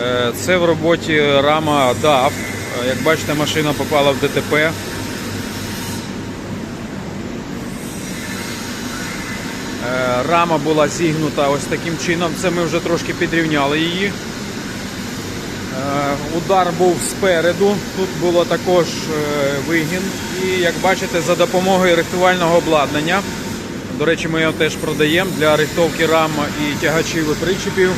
Е, Це в роботі рама DAF. Е, Як бачите, машина попала в ДТП. Е, Рама була зігнута ось таким чином. Це ми вже трошки підрівняли її. Удар був спереду, тут було також вигін. І як бачите, за допомогою рихтувального обладнання, до речі, ми його теж продаємо для рихтовки рам і тягачів і причепів.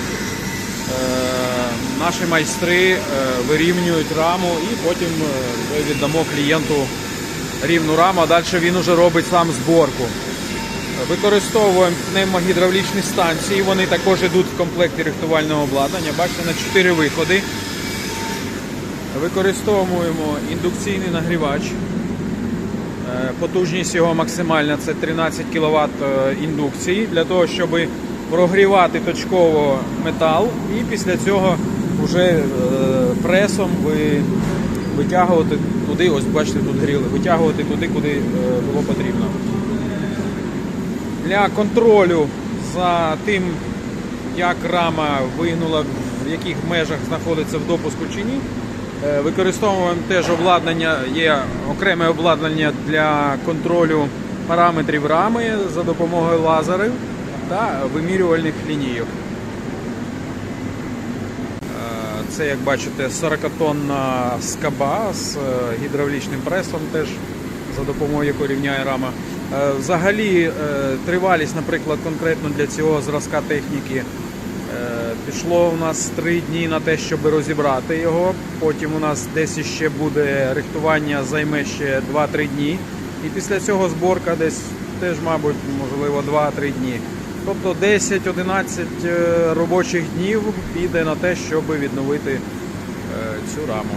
Наші майстри е, вирівнюють раму і потім е, вже віддамо клієнту рівну раму, а далі він уже робить сам зборку. Використовуємо пневмогідравлічні станції, вони також йдуть в комплекті рихтувального обладнання. Бачите, на 4 виходи. Використовуємо індукційний нагрівач. Е, Потужність його максимальна це 13 кВт індукції для того, щоб прогрівати точково метал і після цього вже е, пресом ви витягувати туди, ось бачите, тут гріли, витягувати туди, куди е, було потрібно. Для контролю за тим, як рама вигнула, в яких межах знаходиться в допуску чи ні, е, використовуємо теж обладнання, є окреме обладнання для контролю параметрів рами за допомогою лазерів та вимірювальних лінійок. Це, як бачите, 40-тонна скаба з е, гідравлічним пресом теж за допомогою якої рівняє рама. Е, Взагалі е, тривалість, наприклад, конкретно для цього зразка техніки пішло у нас 3 дні на те, щоб розібрати його. Потім у нас десь ще буде рихтування, займе ще 2-3 дні. І після цього зборка десь теж, мабуть, можливо, 2-3 дні. Тобто 10-11 е, робочих днів піде на те, щоб відновити е, цю раму.